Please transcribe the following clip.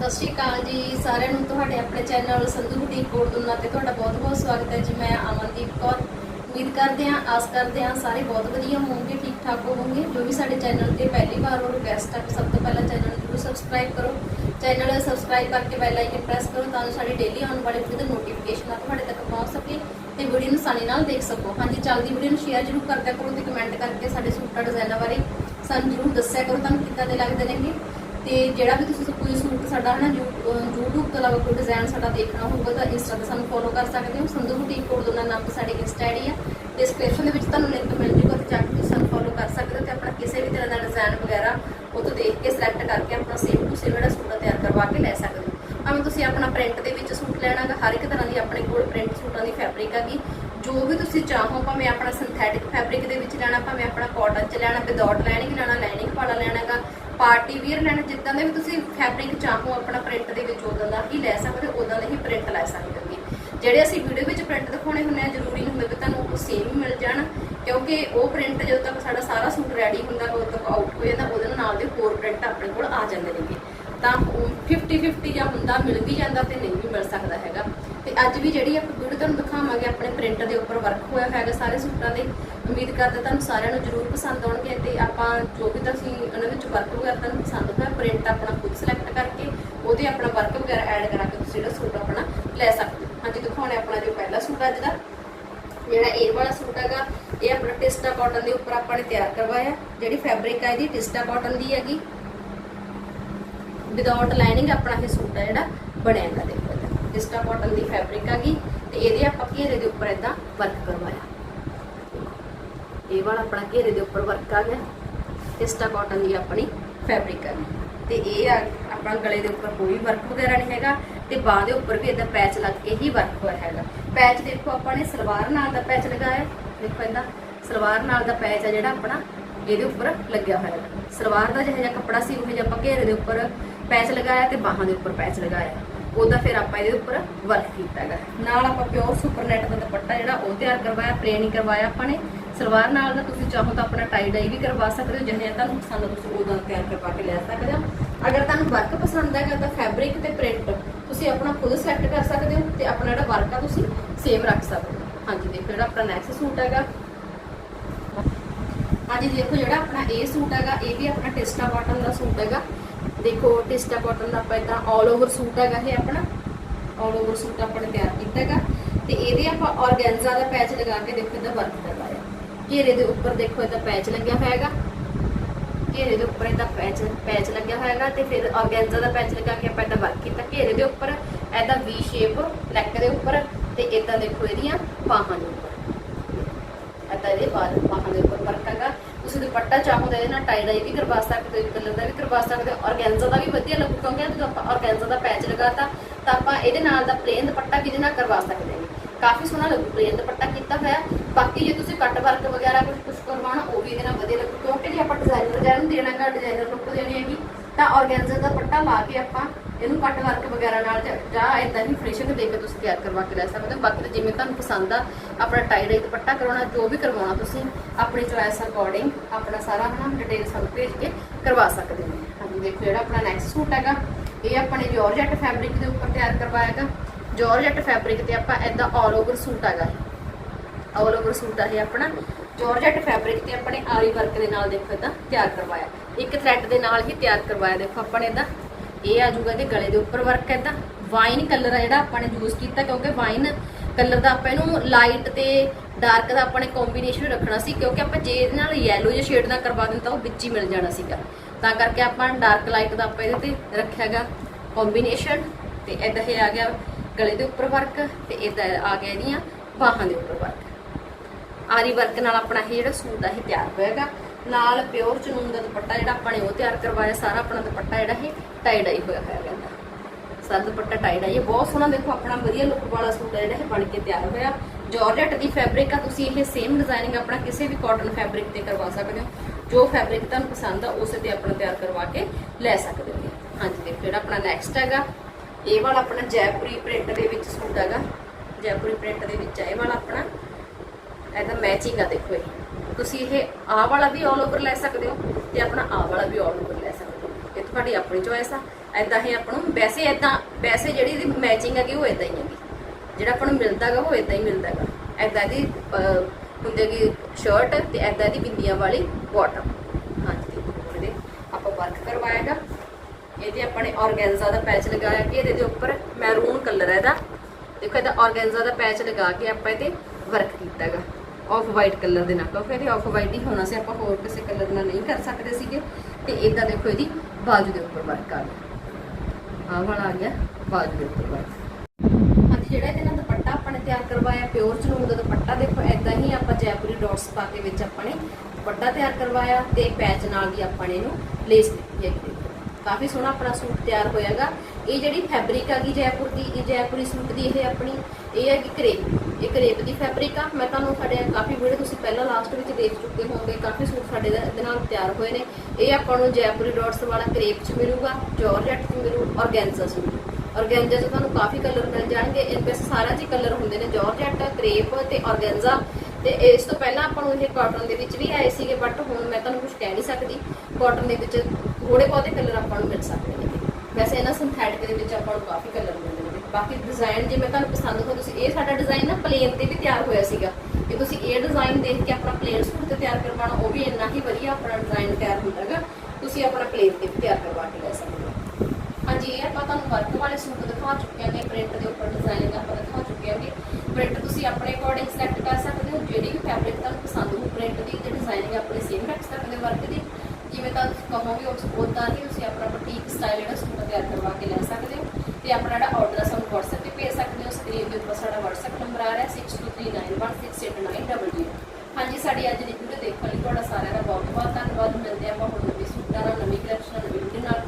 ਸਤਿ ਸ਼੍ਰੀ ਅਕਾਲ ਜੀ, ਸਾਰਿਆਂ ਨੂੰ ਤੁਹਾਡੇ ਆਪਣੇ ਚੈਨਲ ਸੰਧੂ ਬੁਟੀਕ ਕੋਰਦੁਨਾ ਤੇ ਤੁਹਾਡਾ ਬਹੁਤ-ਬਹੁਤ ਸਵਾਗਤ ਹੈ ਜੀ। ਮੈਂ ਅਮਨਦੀਪ ਕੌਰ, ਉਮੀਦ ਕਰਦੇ ਹਾਂ, ਆਸ ਕਰਦੇ ਹਾਂ ਸਾਰੇ ਬਹੁਤ ਵਧੀਆ ਹੋਵੋਗੇ ਠੀਕ ਠਾਕ ਹੋਵੋਗੇ। ਜੋ ਵੀ ਸਾਡੇ ਚੈਨਲ ਤੇ ਪਹਿਲੀ ਵਾਰ ਉਹ ਗੈਸਟ ਹੈ ਸਭ ਤੋਂ ਪਹਿਲਾਂ ਚੈਨਲ ਨੂੰ ਜ਼ਰੂਰ ਸਬਸਕ੍ਰਾਈਬ ਕਰੋ। ਚੈਨਲ ਸਬਸਕ੍ਰਾਈਬ ਕਰਕੇ ਬੈਲ ਆਈਕਨ ਪ੍ਰੈਸ ਕਰੋ ਤਾਂ ਜੋ ਸਾਡੀ ਡੇਲੀ ਆਉਣ ਵਾਲੇ ਵੀਡੀਓ ਦੀ ਨੋਟੀਫਿਕੇਸ਼ਨ ਆ ਤੁਹਾਡੇ ਤੱਕ ਪਹੁੰਚ ਸਕੇ ਤੇ ਵੀਡੀਓ ਨੂੰ ਆਸਾਨੀ ਨਾਲ ਦੇਖ ਸਕੋ। ਹਾਂਜੀ, ਚੱਲਦੀ ਵੀਡੀਓ ਨੂੰ ਸ਼ੇਅਰ ਜ਼ਰੂਰ ਕਰਦਿਆ ਕਰੋ ਤੇ ਕਮੈਂਟ ਕਰਕੇ ਸਾਡੇ ਸੂਟਾਂ ਡਿਜ਼ਾਈਨਾਂ ਬਾਰੇ ਸਾਨੂੰ ਜ਼ਰੂਰ ਦੱਸਿਆ ਕਰੋ, ਤੁਹਾਨੂੰ ਕਿੱਦਾਂ ਦੇ ਲੱਗਦੇ ਨੇਗੇ ਤੇ ਜਿਹੜਾ ਵੀ ਤੁਸੀਂ ਕੋਈ ਸੂਟ ਸਾਡਾ ਹਨਾ ਯੂ- ਅਹ, YouTube ਤੋਂ ਇਲਾਵਾ ਕੋਈ ਡਿਜ਼ਾਈਨ ਸਾਡਾ ਦੇਖਣਾ ਹੋਊਗਾ ਤਾਂ ਇੰਸਟਾ ਤੇ ਸਾਨੂੰ ਫੋਲੋ ਕਰ ਸਕਦੇ ਹੋ। ਸੰਧੂ ਬੁਟੀਕ ਕੋਡ ਦੋਨਾਂ ਨਾਮ ਤੇ ਸਾਡੀ ਇੰਸਟਾ ਆਈਡੀ ਆ। ਡਿਸਕ੍ਰਿਪਸ਼ਨ ਦੇ ਵਿੱਚ ਤੁਹਾਨੂੰ ਲਿੰਕ ਮਿਲ ਜੂਗਾ ਤੇ ਜਾ ਕੇ ਤੁਸੀਂ ਸਾਨੂੰ ਫੋਲੋ ਕਰ ਸਕਦੇ ਹੋ ਤੇ ਆਪਣਾ ਕਿਸੇ ਵੀ ਤਰ੍ਹਾਂ ਦਾ ਡਿਜ਼ਾਈਨ ਵਗੈਰਾ ਉਹ ਤੋਂ ਦੇਖ ਕੇ ਸਿਲੈਕਟ ਕਰਕੇ ਆਪਣਾ ਸੇਮ ਟੂ ਸੇਮ ਜਿਹੜਾ ਸੂਟ ਤਿਆਰ ਕਰਵਾ ਕੇ ਲੈ ਸਕਦੇ ਹੋ। ਭਾਵੇਂ ਤੁਸੀਂ ਆਪਣਾ ਪ੍ਰਿੰਟ ਦੇ ਵਿੱਚ ਸੂਟ ਲੈਣਾ ਗਾ, ਹਰ ਇੱਕ ਤਰ੍ਹਾਂ ਦੀ ਆਪਣੇ ਕੋਲ ਪ੍ਰਿੰਟ ਸੂਟਾਂ ਦੀ ਫੈਬਰਿਕ ਹੈਗੀ ਜੋ ਵੀ ਤੁਸੀਂ ਚਾਹੋ, ਭਾਵੇਂ ਆਪਣਾ ਸਿੰਥੈਟਿਕ ਫੈਬਰਿਕ ਦੇ ਵਿੱਚ ਲੈਣਾ, ਭਾਵੇਂ ਆਪਣਾ ਕਾਟਨ ਚ ਲੈਣਾ ਵਿਦਆਊਟ ਲਾਈਨਿੰਗ ਲੈਣਾ ਲਾਈਨਿੰਗ ਵਾਲਾ ਲੈਣਾਗਾ ਪਾਰਟੀ ਵੀਅਰ ਲੈਣਾ ਜਿੱਦਾਂ ਦੇ ਵੀ ਤੁਸੀਂ ਫੈਬਰਿਕ ਚਾਹੋ ਆਪਣਾ ਪ੍ਰਿੰਟ ਦੇ ਵਿੱਚ ਉਦਾਂ ਦਾ ਹੀ ਲੈ ਸਕਦੇ ਹੋ ਉਦਾਂ ਦੇ ਹੀ ਪ੍ਰਿੰਟ ਲੈ ਸਕਦੇ ਹੋਗੇ ਜਿਹੜੇ ਅਸੀਂ ਵੀਡੀਓ ਵਿੱਚ ਪ੍ਰਿੰਟ ਦਿਖਾਉਣੇ ਹੁੰਦੇ ਆ, ਜ਼ਰੂਰੀ ਨਹੀਂ ਹੁੰਦਾ ਕਿ ਤੁਹਾਨੂੰ ਉਹ ਸੇਮ ਹੀ ਮਿਲ ਜਾਣ, ਕਿਉਂਕਿ ਉਹ ਪ੍ਰਿੰਟ ਜਦੋਂ ਤੱਕ ਸਾਡਾ ਸਾਰਾ ਸੂਟ ਰੈਡੀ ਹੁੰਦਾ, ਉਦੋਂ ਤੱਕ ਆਊਟ ਹੋ ਜਾਂਦਾ, ਉਹਦੇ ਨਾਲ ਦੇ ਹੋਰ ਪ੍ਰਿੰਟ ਆਪਣੇ ਕੋਲ ਆ ਜਾਂਦੇ ਨੇਗੇ। ਤਾਂ 50 50 ਜਾਂ ਹੁੰਦਾ, ਮਿਲ ਵੀ ਜਾਂਦਾ ਤੇ ਨਹੀਂ ਵੀ ਮਿਲ ਸਕਦਾ ਹੈਗਾ। ਤੇ ਅੱਜ ਵੀ ਜਿਹੜੀ ਆਪਾਂ ਵੀਡੀਓ ਤੁਹਾਨੂੰ ਦਿਖਾਵਾਂਗੇ, ਆਪਣੇ ਪ੍ਰਿੰਟ ਦੇ ਉੱਪਰ ਵਰਕ ਹੋਇਆ ਹੈਗਾ ਸਾਰੇ ਸੂਟਾਂ ਦੇ। ਉਮੀਦ ਕਰਦੇ ਤੁਹਾਨੂੰ ਸਾਰਿਆਂ ਨੂੰ ਜ਼ਰੂਰ ਪਸੰਦ ਆਉਣਗੇ ਤੇ ਆਪਾਂ ਜੋ ਵੀ ਤੁਸੀਂ ਉਹਨਾਂ ਵਿੱਚ ਵਰਕ ਵਗੈਰਾ ਤੁਹਾਨੂੰ ਪਸੰਦ ਹੋਇਆ ਪ੍ਰਿੰਟ ਆਪਣਾ ਖੁਦ ਸਿਲੈਕਟ ਕਰਕੇ ਉਹਦੇ ਆਪਣਾ ਵਰਕ ਵਗੈਰਾ ਐਡ ਕਰਾ ਕੇ ਤੁਸੀਂ ਜਿਹੜਾ ਸੂਟ ਆਪਣਾ ਲੈ ਸਕਦੇ ਹੋ। ਹਾਂਜੀ, ਦਿਖਾਉਣੇ ਆਪਣਾ ਜੋ ਪਹਿਲਾ ਸੂਟ ਅੱਜ ਦਾ। ਜਿਹੜਾ ਇਹ ਵਾਲਾ ਸੂਟ ਹੈਗਾ, ਇਹ ਆਪਣਾ ਟਿਸਟਾ ਕਾਟਨ ਦੇ ਉੱਪਰ ਆਪਾਂ ਨੇ ਤਿਆਰ ਕਰਵਾਇਆ। ਜਿਹੜੀ ਫੈਬਰਿਕ ਹੈ ਇਹਦੀ ਟਿਸਟਾ ਕਾਟਨ ਦੀ ਹੈਗੀ। ਵਿਦਆਊਟ ਲਾਈਨਿੰਗ ਆਪਣਾ ਇਹ ਸੂਟ ਹੈ ਜਿਹੜਾ ਬਣਿਆ ਹੈਗਾ। ਦੇਖੋ ਇਹਦਾ ਕਾਟਨ ਦੀ ਫੈਬਰਿਕ ਹੈਗੀ ਤੇ ਇਹਦੇ ਆਪਾਂ ਘੇਰੇ ਦੇ ਉੱਪਰ ਇਦਾਂ ਵਰਕ ਕਰਵਾਇਆ। ਇਹ ਵਾਲਾ ਆਪਣਾ ਘੇਰੇ ਦੇ ਉੱਪਰ ਵਰਕ ਆ ਗਿਆ। ਟਿਸਟਾ ਕਾਟਨ ਦੀ ਆਪਣੀ ਫੈਬਰਿਕ ਹੈ ਤੇ ਇਹ ਆਪਣਾ ਗਲੇ ਦੇ ਉੱਪਰ ਕੋਈ ਵਰਕ ਵਗੈਰਾ ਨਹੀਂ ਹੈਗਾ ਤੇ ਬਾਹ ਦੇ ਉੱਪਰ ਵੀ ਇਦਾਂ ਪੈਚ ਲੱਗ ਕੇ ਹੀ ਵਰਕ ਹੋਇਆ ਹੈਗਾ। ਪੈਚ ਦੇਖੋ, ਆਪਾਂ ਨੇ ਸਲਵਾਰ ਨਾਲ ਦਾ ਪੈਚ ਲਗਾਇਆ। ਦੇਖੋ ਇਦਾਂ ਸਲਵਾਰ ਨਾਲ ਦਾ ਪੈਚ ਆ ਜਿਹੜਾ ਆਪਣਾ, ਇਹਦੇ ਉੱਪਰ ਲੱਗਿਆ ਹੋਇਆ ਹੈ ਸਲਵਾਰ ਦਾ ਜਿਹੋ ਜਿਹਾ ਕੱਪੜਾ ਸੀ, ਉਹ ਜਿਹਾ ਆਪਾਂ ਘੇਰੇ ਦੇ ਉੱਪਰ ਪੈਚ ਲਗਾਇਆ ਤੇ ਬਾਹਾਂ ਦੇ ਉੱਪਰ ਪੈਚ ਲਗਾਇਆ। ਉਹਦਾ ਫਿਰ ਆਪਾਂ ਇਹਦੇ ਉੱਪਰ ਵਰਕ ਕੀਤਾ ਹੈਗਾ। ਨਾਲ ਆਪਾਂ ਪਿਓਰ ਸੁਪਰ ਦਾ ਦੁਪੱਟਾ ਜਿਹੜਾ, ਉਹ ਤਿਆਰ ਕਰਵਾਇਆ ਪਲੇਨ ਹੀ ਕਰਵਾਇਆ ਆਪਾਂ ਨੇ। ਸਲਵਾਰ ਨਾਲ ਦਾ ਤੁਸੀਂ ਚਾਹੋ ਤਾਂ ਆਪਣਾ ਟਾਈ ਡਾਈ ਵੀ ਕਰਵਾ ਸਕਦੇ ਹੋ ਜਿਹੇ ਤੁਹਾਨੂੰ ਪਸੰਦ ਤੁਸੀਂ ਉਹਦਾ ਤਿਆਰ ਕਰਵਾ ਕੇ ਲੈ ਸਕਦੇ ਹੋ। ਅਗਰ ਤੁਹਾਨੂੰ ਵਰਕ ਪਸੰਦ ਹੈਗਾ ਤਾਂ ਫੈਬਰਿਕ ਤੇ ਪ੍ਰਿੰਟ ਤੁਸੀਂ ਆਪਣਾ ਖੁਦ ਸਿਲੈਕਟ ਕਰ ਸਕਦੇ ਹੋ ਤੇ ਆਪਣਾ ਜਿਹੜਾ ਵਰਕ ਆ ਤੁਸੀਂ ਸੇਮ ਰੱਖ ਸਕਦੇ ਹੋ। ਹਾਂਜੀ, ਦੇਖੋ ਜਿਹੜਾ ਆਪਣਾ ਨੈਕਸਟ ਸੂਟ ਹੈਗਾ। ਹਾਂਜੀ, ਦੇਖੋ ਜਿਹੜਾ ਆਪਣਾ ਇਹ ਸੂਟ ਹੈਗਾ, ਇਹ ਵੀ ਆਪਣਾ ਟਿਸਟਾ ਕਾਟਨ ਦਾ ਸੂਟ ਹੈਗਾ। ਦੇਖੋ ਟਿਸਟਾ ਕਾਟਨ ਦਾ ਆਪਾਂ ਇਦਾਂ ਆਲ ਓਵਰ ਸੂਟ ਹੈਗਾ ਇਹ ਆਪਣਾ। ਆਲ ਓਵਰ ਸੂਟ ਆਪਾਂ ਨੇ ਤਿਆਰ ਕੀਤਾ ਹੈਗਾ। ਤੇ ਇਹਦੇ ਆਪਾਂ ਆਰਗੈਂਜ਼ਾ ਦਾ ਪੈਚ ਲਗਾ ਕੇ ਦੇਖੋ ਇਹਦਾ ਵਰਕ ਕਰਵਾਇਆ ਘੇਰੇ ਦੇ ਉੱਪਰ ਦੇਖੋ ਇਹਦਾ ਪੈਚ ਲੱਗਿਆ ਹੋਇਆ ਹੈਗਾ। ਘੇਰੇ ਦੇ ਉੱਪਰ ਇਹਦਾ ਪੈਚ ਪੈਚ ਲੱਗਿਆ ਹੋਇਆ ਹੈਗਾ ਤੇ ਫਿਰ ਆਰਗੈਂਜ਼ਾ ਦਾ ਪੈਚ ਲਗਾ ਕੇ ਆਪਾਂ ਇਹਦਾ ਵਰਕ ਕੀਤਾ। ਘੇਰੇ ਦੇ ਉੱਪਰ ਇਹਦਾ ਵੀ ਸ਼ੇਪ ਨੈਕ ਦੇ ਉੱਪਰ ਤੇ ਇਦਾਂ ਦੇਖੋ ਇਹਦੀਆਂ ਬਾਹਾਂ ਦੇ ਉੱਪਰ। ਇਦਾਂ ਇਹਦੇ ਬਾਹਾਂ ਦੇ ਉੱਪਰ ਵਰਕ ਹੈਗਾ। ਤੁਸੀਂ ਦੁਪੱਟਾ ਚਾਹੋ ਤਾਂ ਇਹਦੇ ਨਾਲ ਟਾਈ ਡਾਈ ਵੀ ਕਰਵਾ ਸਕਦੇ ਹੋ ਕਲਰ ਦਾ ਵੀ ਕਰਵਾ ਸਕਦੇ ਹੋ ਆਰਗੈਂਜ਼ਾ ਦਾ ਵੀ ਵਧੀਆ ਲੱਗੂ ਕਿਉਂਕਿ ਜਦੋਂ ਆਪਾਂ ਔਰਗੈਂਜਾ ਦਾ ਪੈਚ ਲਗਾਤਾ ਤਾਂ ਆਪਾਂ ਇਹਦੇ ਨਾਲ ਦਾ ਪਲੇਨ ਦੁਪੱਟਾ ਕਿਹਦੇ ਨਾਲ ਕਰਵਾ ਸਕਦੇ ਹਾਂ। ਕਾਫੀ ਸੋਹਣਾ ਲੱਗੂ ਪਲੇਨ ਦੁਪੱਟਾ ਕੀਤਾ ਹੋਇਆ। ਬਾਕੀ ਜੇ ਤੁਸੀਂ ਕੱਟ ਵਰਕ ਵਗੈਰਾ ਕੁਝ ਕੁਝ ਕਰਵਾਉਣਾ, ਉਹ ਵੀ ਇਹਦੇ ਨਾਲ ਵਧੀਆ ਲੱਗੂ ਕਿਉਂਕਿ ਜੇ ਆਪਾਂ ਡਿਜ਼ਾਈਨਰ ਡਿਜ਼ਾਈਨ ਦੇਣਾਗਾ ਡਿਜ਼ਾਈਨਰ ਲੁੱਕ ਦੇਣੀ ਹੈਗੀ। ਤਾਂ ਆਰਗੈਂਜ਼ਾ ਦਾ ਪੱਟਾ ਲਾ ਕੇ ਆਪਾਂ ਇਹਨੂੰ ਕੱਟ ਵਰਕ ਵਗੈਰਾ ਨਾਲ ਜਾਂ- ਜਾਂ ਇਦਾਂ ਹੀ ਫਿਨਿਸ਼ਿੰਗ ਦੇ ਕੇ ਤੁਸੀਂ ਤਿਆਰ ਕਰਵਾ ਕੇ ਲੈ ਸਕਦੇ ਹੋ। ਬਾਕੀ ਤਾਂ ਜਿਵੇਂ ਤੁਹਾਨੂੰ ਪਸੰਦ ਆ, ਆਪਣਾ ਟਾਈ ਡਾਈ ਦੁਪੱਟਾ ਕਰਵਾਉਣਾ ਜੋ ਵੀ ਕਰਵਾਉਣਾ ਤੁਸੀਂ, ਆਪਣੀ ਚੋਇਸ ਅਕੋਰਡਿੰਗ ਆਪਣਾ ਸਾਰਾ ਹਨਾ ਡਿਟੇਲ ਸਾਨੂੰ ਭੇਜ ਕੇ ਕਰਵਾ ਸਕਦੇ ਹੋ। ਹਾਂਜੀ, ਦੇਖੋ ਜਿਹੜਾ ਆਪਣਾ ਨੈਕਸਟ ਸੂਟ ਹੈਗਾ, ਇਹ ਆਪਣੇ ਜਾਰਜੈਟ ਫੈਬਰਿਕ ਦੇ ਉੱਪਰ ਤਿਆਰ ਕਰਵਾਇਆ ਹੈਗਾ ਜਾਰਜੈਟ ਫੈਬਰਿਕ ਤੇ ਆਪਾਂ ਇਦਾਂ ਆਲ ਓਵਰ ਸੂਟ ਹੈਗਾ ਆਲ ਓਵਰ ਸੂਟ ਆ ਇਹ ਆਪਣਾ। ਜਾਰਜੈਟ ਫੈਬਰਿਕ ਤੇ ਆਪਣੇ ਆਰੀ ਵਰਕ ਦੇ ਨਾਲ ਦੇਖੋ ਇਦਾਂ ਤਿਆਰ ਕਰਵਾਇਆ। ਇੱਕ ਥ੍ਰੈਡ ਦੇ ਨਾਲ ਹੀ ਤਿਆਰ ਕਰਵਾਇਆ। ਦੇਖੋ ਆਪਾਂ ਨੇ ਇਦਾਂ ਇਹ ਆ ਜੂਗਾ ਇਹਦੇ ਗਲੇ ਦੇ ਉੱਪਰ ਵਰਕ ਹੈ ਇਦਾਂ ਵਾਈਨ ਕਲਰ ਆ ਜਿਹੜਾ ਆਪਾਂ ਨੇ ਯੂਜ਼ ਕੀਤਾ, ਕਿਉਂਕਿ ਵਾਈਨ ਕਲਰ ਦਾ ਆਪਾਂ ਇਹਨੂੰ ਲਾਈਟ ਤੇ ਡਾਰਕ ਦਾ ਆਪਾਂ ਨੇ ਕੰਬੀਨੇਸ਼ਨ ਰੱਖਣਾ ਸੀ, ਕਿਉਂਕਿ ਆਪਾਂ ਜੇ ਇਹਦੇ ਨਾਲ ਯੈਲੋ ਜਿਹਾ ਸ਼ੇਡ ਨਾਲ ਕਰਵਾ ਦਿੰਦਾ ਉਹ ਵਿੱਚ ਹੀ ਮਿਲ ਜਾਣਾ ਸੀਗਾ। ਤਾਂ ਕਰਕੇ ਆਪਾਂ ਡਾਰਕ ਲਾਈਟ ਦਾ ਆਪਾਂ ਇਹਦੇ ਤੇ ਰੱਖਿਆਗਾ ਕੰਬੀਨੇਸ਼ਨ ਤੇ ਇਦਾਂ ਇਹ ਆ ਗਿਆ ਗਲੇ ਦੇ ਉੱਪਰ ਵਰਕ ਤੇ ਇਦਾਂ ਆ ਗਿਆ ਇਹਦੀਆਂ ਬਾਹਾਂ ਦੇ ਉੱਪਰ ਵਰਕ ਆਰੀ ਵਰਕ ਨਾਲ ਆਪਣਾ ਇਹ ਜਿਹੜਾ ਸੂਟ ਆ ਇਹ ਤਿਆਰ ਹੋਏਗਾ ਨਾਲ ਪਿਓਰ ਚਨੂਨ ਦਾ ਦੁਪੱਟਾ ਜਿਹੜਾ ਆਪਾਂ ਨੇ ਉਹ ਤਿਆਰ ਕਰਵਾਇਆ, ਸਾਰਾ ਆਪਣਾ ਦੁਪੱਟਾ ਜਿਹੜਾ ਇਹ ਟਾਈ ਡਾਈ ਹੋਇਆ ਹੋਇਆ ਕਹਿੰਦਾ। ਸਾਰਾ ਦੁਪੱਟਾ ਟਾਈ ਡਾਈ ਹੈ ਬਹੁਤ ਸੋਹਣਾ ਦੇਖੋ, ਆਪਣਾ ਵਧੀਆ ਲੁੱਕ ਵਾਲਾ ਸੂਟ ਹੈ ਜਿਹੜਾ ਇਹ ਬਣ ਕੇ ਤਿਆਰ ਹੋਇਆ। ਜਾਰਜਟ ਦੀ ਫੈਬਰਿਕ ਆ, ਤੁਸੀਂ ਇਹ ਸੇਮ ਡਿਜ਼ਾਈਨਿੰਗ ਆਪਣਾ ਕਿਸੇ ਵੀ ਕਾਟਨ ਫੈਬਰਿਕ ਤੇ ਕਰਵਾ ਸਕਦੇ ਹੋ। ਜੋ ਫੈਬਰਿਕ ਤੁਹਾਨੂੰ ਪਸੰਦ ਆ, ਉਸੇ ਤੇ ਆਪਣਾ ਤਿਆਰ ਕਰਵਾ ਕੇ ਲੈ ਸਕਦੇ ਹੋ। ਹਾਂਜੀ, ਦੇਖੋ ਜਿਹੜਾ ਆਪਣਾ ਨੈਕਸਟ ਹੈਗਾ, ਇਹ ਵਾਲਾ ਆਪਣਾ ਜੈਪੁਰੀ ਪ੍ਰਿੰਟ ਦੇ ਵਿੱਚ ਸੂਟ ਹੈਗਾ। ਜੈਪੁਰੀ ਪ੍ਰਿੰਟ ਦੇ ਵਿੱਚ ਆ, ਇਹ ਵਾਲਾ ਆਪਣਾ, ਇਹਦਾ ਮੈਚਿੰਗ ਆ ਦੇਖੋ ਇਹ। ਤੁਸੀਂ ਇਹ ਆਹ ਵਾਲਾ ਵੀ ਆਲ ਓਵਰ ਲੈ ਸਕਦੇ ਹੋ ਤੇ ਆਪਣਾ ਆਹ ਵਾਲਾ ਵੀ ਆਲ ਓਵਰ ਲੈ ਸਕਦੇ ਹੋ। ਇਹ ਤੁਹਾਡੀ ਆਪਣੀ ਚੋਇਸ ਆ। ਐਦਾਂ ਹੀ ਆਪਾਂ ਨੂੰ ਵੈਸੇ ਐਦਾਂ ਵੈਸੇ ਜਿਹੜੀ ਇਹਦੀ ਮੈਚਿੰਗ ਹੈਗੀ ਉਹ ਐਦਾਂ ਹੀ ਹੈਗੀ। ਜਿਹੜਾ ਆਪਾਂ ਨੂੰ ਮਿਲਦਾਗਾ ਉਹ ਐਦਾਂ ਹੀ ਮਿਲਦਾਗਾ ਐਦਾਂ ਦੀ ਅਹ, ਹੁੰਦੀ ਹੈਗੀ ਸ਼ਰਟ ਤੇ ਐਦਾਂ ਦੀ ਬਿੰਦੀਆਂ ਵਾਲੀ ਬਾਟਮ ਹਾਂਜੀ ਦੇਖੋ ਆਪਾਂ ਵਰਕ ਕਰਵਾਇਆਗਾ ਇਹਦੇ ਆਪਣੇ ਨੇ ਆਰਗੈਂਜ਼ਾ ਦਾ ਪੈਚ ਲਗਾਇਆ ਕਿ ਇਹਦੇ ਦੇ ਉੱਪਰ ਮੈਰੂਨ ਕਲਰ ਹੈ ਇਹਦਾ। ਦੇਖੋ ਇਹਦਾ ਆਰਗੈਂਜ਼ਾ ਦਾ ਪੈਚ ਲਗਾ ਕੇ ਆਪਾਂ ਇਹਦੇ ਵਰਕ ਕੀਤਾਗਾ ਆਫ ਵਾਈਟ ਕਲਰ ਦੇ ਨਾਲ। ਕਿਉਂਕਿ ਇਹਦੇ ਆਫ ਵਾਈਟ ਹੀ ਹੋਣਾ ਸੀ, ਆਪਾਂ ਹੋਰ ਕਿਸੇ ਕਲਰ ਨਾਲ ਨਹੀਂ ਕਰ ਸਕਦੇ ਸੀਗੇ। ਤੇ ਇਦਾਂ ਦੇਖੋ ਇਹਦੀ ਬਾਜੂ ਦੇ ਉੱਪਰ ਵਰਕ ਆ ਗਿਆ ਆਹ ਵਾਲਾ ਆ ਗਿਆ, ਬਾਜੂ ਦੇ ਉੱਪਰ ਵਰਕ ਹਾਂਜੀ, ਜਿਹੜਾ ਇਹਦੇ ਨਾਲ ਦੁਪੱਟਾ ਆਪਾਂ ਨੇ ਤਿਆਰ ਕਰਵਾਇਆ ਪਿਓਰ ਚਨੂਨ ਦਾ ਦੁਪੱਟਾ, ਦੇਖੋ ਐਦਾਂ ਹੀ ਆਪਾਂ ਜੈਪੁਰੀ ਡਾਟਸ ਪਾ ਕੇ ਵਿੱਚ ਆਪਾਂ ਨੇ ਦੁਪੱਟਾ ਤਿਆਰ ਕਰਵਾਇਆ ਤੇ ਪੈਚ ਨਾਲ ਵੀ ਆਪਾਂ ਨੇ ਇਹਨੂੰ ਲੇਸ ਦਿੱਤੀ ਹੈ। ਕਾਫੀ ਸੋਹਣਾ ਆਪਣਾ ਸੂਟ ਤਿਆਰ ਹੋਇਆਗਾ। ਇਹ ਜਿਹੜੀ ਫੈਬਰਿਕ ਹੈਗੀ ਜੈਪੁਰ ਦੀ, ਇਹ ਜੈਪੁਰੀ ਸੂਟ ਦੀ ਇਹ ਆਪਣੀ, ਇਹ ਹੈਗੀ ਕਰੇਪ ਇਹ ਕਰੇਪ ਦੀ ਫੈਬਰਿਕ ਆ। ਮੈਂ ਤੁਹਾਨੂੰ ਸਾਡੇ ਕਾਫੀ ਵੀਡੀਓ ਤੁਸੀਂ ਪਹਿਲਾਂ ਲਾਸਟ ਵਿੱਚ ਦੇਖ ਚੁੱਕੇ ਹੋਵੋਗੇ। ਕਾਫੀ ਸੂਟ ਸਾਡੇ ਦਾ ਨਾਲ ਤਿਆਰ ਹੋਏ ਨੇ। ਇਹ ਆਪਾਂ ਨੂੰ ਜੈਪੁਰੀ ਡਾਟਸ ਵਾਲਾ ਕਰੇਪ ਚ ਮਿਲੂਗਾ ਜਾਰਜੈਟ ਚ ਮਿਲੂ, ਔਰਗੈਂਜ਼ਾ ਸੂਟ ਔਰਗੈਂਜ਼ਾ 'ਚ ਤੁਹਾਨੂੰ ਕਾਫੀ ਕਲਰ ਮਿਲ ਜਾਣਗੇ। ਇਹ ਵਿੱਚ ਸਾਰਾ 'ਚ ਕਲਰ ਹੁੰਦੇ ਨੇ ਜਾਰਜੈਟ ਕਰੇਪ ਤੇ ਔਰਗੈਂਜ਼ਾ। ਤੇ ਇਸ ਤੋਂ ਪਹਿਲਾਂ ਆਪਾਂ ਨੂੰ ਇਹ ਕਾਟਨ ਦੇ ਵਿੱਚ ਵੀ ਆਏ ਸੀਗੇ ਬਟ ਹੁਣ ਮੈਂ ਤੁਹਾਨੂੰ ਕੁਝ ਕਹਿ ਨਹੀਂ ਸਕਦੀ। ਕਾਟਨ ਦੇ ਵਿੱਚ ਥੋੜੇ ਬਹੁਤੇ ਕਲਰ ਆਪਾਂ ਨੂੰ ਮਿਲ ਸਕਦੇ ਨੇ। ਵੈਸੇ ਇਹਨਾਂ ਸਿੰਥੈਟਿਕ ਦੇ ਵਿੱਚ ਆਪਾਂ ਨੂੰ ਕਾਫੀ ਕਲਰ ਮਿਲਦੇ ਨੇ। ਬਾਕੀ ਡਿਜ਼ਾਈਨ ਜੇ ਮੈਂ ਤੁਹਾਨੂੰ ਪਸੰਦ ਹੋ ਤੁਸੀਂ ਇਹ ਸਾਡਾ ਡਿਜ਼ਾਈਨ ਨਾ ਪਲੇਨ ਤੇ ਵੀ ਤਿਆਰ ਹੋਇਆ ਸੀਗਾ। ਜੇ ਤੁਸੀਂ ਇਹ ਡਿਜ਼ਾਈਨ ਦੇਖ ਕੇ ਆਪਣਾ ਪਲੇਨ ਸੂਟ ਤੇ ਤਿਆਰ ਕਰਵਾਉਣਾ, ਉਹ ਵੀ ਇੰਨਾ ਹੀ ਵਧੀਆ ਆਪਣਾ ਡਿਜ਼ਾਈਨ ਤਿਆਰ ਹੁੰਦਾਗਾ ਤੁਸੀਂ ਆਪਣਾ ਪਲੇਨ ਤੇ ਵੀ ਤਿਆਰ ਕਰਵਾ ਕੇ ਲੈ ਸਕਦੇ ਹੋ। ਹਾਂਜੀ, ਇਹ ਆਪਾਂ ਤੁਹਾਨੂੰ ਵਰਕ ਵਾਲੇ ਸੂਟ ਦਿਖਾ ਚੁੱਕੇ ਹਾਂ ਪ੍ਰਿੰਟ ਦੇ ਉੱਪਰ ਡਿਜ਼ਾਈਨ ਆਪਾਂ ਦਿਖਾ ਚੁੱਕੇ ਹਾਂ ਪ੍ਰਿੰਟ ਤੁਸੀਂ ਆਪਣੇ ਅਕੋਰਡਿੰਗ ਸਿਲੈਕਟ ਕਰ ਸਕਦੇ ਹੋ, ਜਿਹੜੀ ਵੀ ਫੈਬਰਿਕ ਤੁਹਾਨੂੰ ਪਸੰਦ ਹੋ ਪ੍ਰਿੰਟ ਦੀ ਤੇ ਡਿਜ਼ਾਈਨਿੰਗ ਆਪਣੀ ਸੇਮ ਰੱਖ ਸਕਦੇ ਹੋ ਵਰਕ ਦੀ। ਜਿਵੇਂ ਤੁਹਾਨੂੰ ਕਹੋਗੇ, ਉਸ ਉਦਾਂ ਹੀ ਤੁਸੀਂ ਆਪਣਾ ਬੁਟੀਕ ਸਟਾਈਲ ਜਿਹੜਾ ਸੂਟ ਤਿਆਰ ਕਰਵਾ ਕੇ ਲੈ ਸਕਦੇ ਤੇ ਆਪਣਾ ਜਿਹੜਾ ਅਲਟਰਾਸਾਊਂਡ WhatsApp ਤੇ ਭੇਜ ਸਕਦੇ ਹੋ। ਸਕਰੀਨ ਦੇ ਉੱਪਰ ਸਾਡਾ WhatsApp ਨੰਬਰ ਆ ਰਿਹਾ 6239168900 ਹਾਂਜੀ, ਸਾਡੀ ਅੱਜ ਦੀ ਵੀਡੀਓ ਦੇਖਣ ਲਈ ਤੁਹਾਡਾ ਸਾਰਿਆਂ ਦਾ ਬਹੁਤ ਬਹੁਤ ਧੰਨਵਾਦ। ਮਿਲਦੇ ਆਪਾਂ ਹੋਰ ਵੀ ਸੁਣਦਾ ਨਵੀਂ ਕਲੈਕਸ਼ਨ ਨਵੀਂ ਵੀਡੀਓ ਨਾਲ।